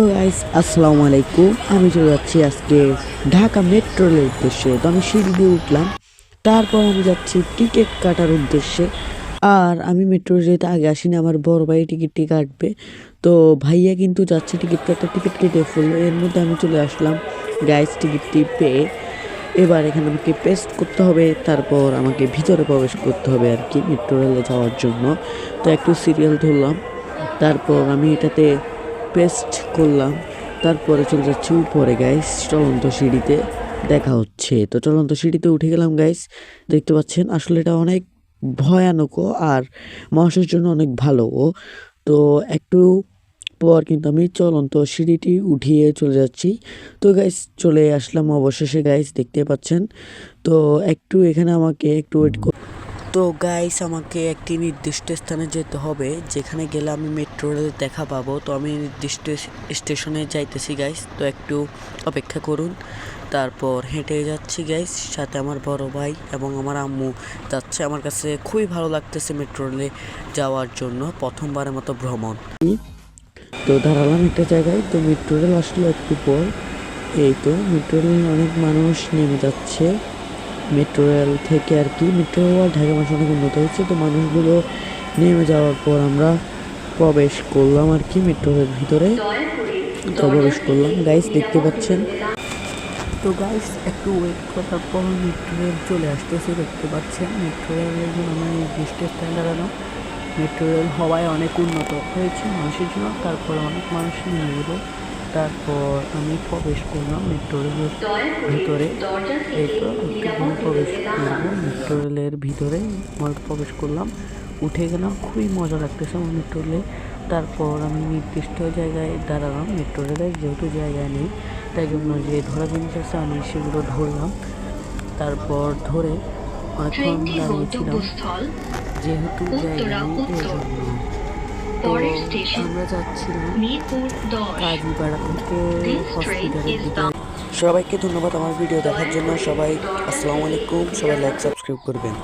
আসসালামু আলাইকুম। আমি চলে যাচ্ছি আজকে ঢাকা মেট্রো রেলের উদ্দেশ্যে। তো আমি সিঁড়ি দিয়ে উঠলাম। তারপর আমি যাচ্ছি টিকিট কাটার উদ্দেশ্যে। আর আমি মেট্রো যেতে আগে আসিনি, আমার বড় ভাই টিকিটটি কাটবে। তো ভাইয়া কিন্তু যাচ্ছে টিকিট কাটতে টিকিট কেটে ফেলল। এর মধ্যে আমি চলে আসলাম। গাইস টিকিটটি পেয়ে এবার এখানে আমাকে পেস্ট করতে হবে। তারপর আমাকে ভিতরে প্রবেশ করতে হবে আর কি, মেট্রো রেলে যাওয়ার জন্য। তো একটু সিরিয়াল ধরলাম। তারপর আমি এটাতে পেস্ট করলাম। তারপরে চলে যাচ্ছি উপরে গাইস চলন্ত সিঁড়িতে। দেখা হচ্ছে। তো চলন্ত সিঁড়িতে উঠে গেলাম গাইস দেখতে পাচ্ছেন, আসলে এটা অনেক ভয়ানকও আর মানুষের জন্য অনেক ভালোও তো একটু পর কিন্তু আমি চলন্ত সিঁড়িটি উঠিয়ে চলে যাচ্ছি। তো গাইস চলে আসলাম অবশেষে গাইস দেখতে পাচ্ছেন। তো একটু এখানে আমাকে একটু ওয়েট তো গাইস আমাকে একটি নির্দিষ্ট স্থানে যেতে হবে। যেখানে গেলে আমি মেট্রো রেল দেখা পাবো। তো আমি নির্দিষ্ট স্টেশনে যাইতেছি গাইস তো একটু অপেক্ষা করুন। তারপর হেঁটে যাচ্ছি গাইস সাথে আমার বড় ভাই এবং আমার আম্মু যাচ্ছে। আমার কাছে খুবই ভালো লাগতেছে মেট্রো রেলে যাওয়ার জন্য, প্রথমবারের মতো ভ্রমণ। তো দাঁড়ালাম একটা জায়গায়, তো মেট্রো রেল আসলো একটু পর। এই তো মেট্রো রেল অনেক মানুষ নেমে যাচ্ছে। মেট্রো রেল থেকে আর কি। মেট্রো রেল ঢাকা মানুষ অনেক উন্নত হয়েছে, তো মানুষগুলো নেমে যাওয়ার পর আমরা প্রবেশ করলাম আর কি মেট্রো রেল ভিতরে। তো প্রবেশ করলাম। গাইস দেখতে পাচ্ছেন? তো গাইস একটু ওয়েট করার পর মেট্রো রেল চলে আসতেছে, দেখতে পাচ্ছেন? মেট্রো রেলের জন্য আমরা নির্দিষ্ট স্থানে দাঁড়ানো। মেট্রো রেল হওয়ায় অনেক উন্নত হয়েছে মানুষের জন্য, তারপরে অনেক মানুষ নিয়ে গেলো তারপর আমি প্রবেশ করলাম মেট্রো রেলের ভিতরে। এই প্রবেশ করব। মেট্রো রেলের ভিতরে প্রবেশ করলাম। উঠে গেলাম, খুবই মজা লাগতেছে আমার মেট্রো রেলে তারপর আমি নির্দিষ্ট জায়গায় দাঁড়ালাম। মেট্রো রেলের যেহেতু জায়গা নেই, তাই জন্য যে ধরা জিনিস আছে আমি সেগুলো ধরলাম। তারপর ধরে অনেকক্ষণ দাঁড়িয়েছিলাম। যেহেতু জায়গা নেই পরের স্টেশন আমরা যাচ্ছিলাম মিরপুর দশ। থেকে হসপিটালের দিকে। সবাইকে ধন্যবাদ আমার ভিডিও দেখার জন্য। সবাই আসসালামু আলাইকুম। সবাই লাইক সাবস্ক্রাইব করবেন।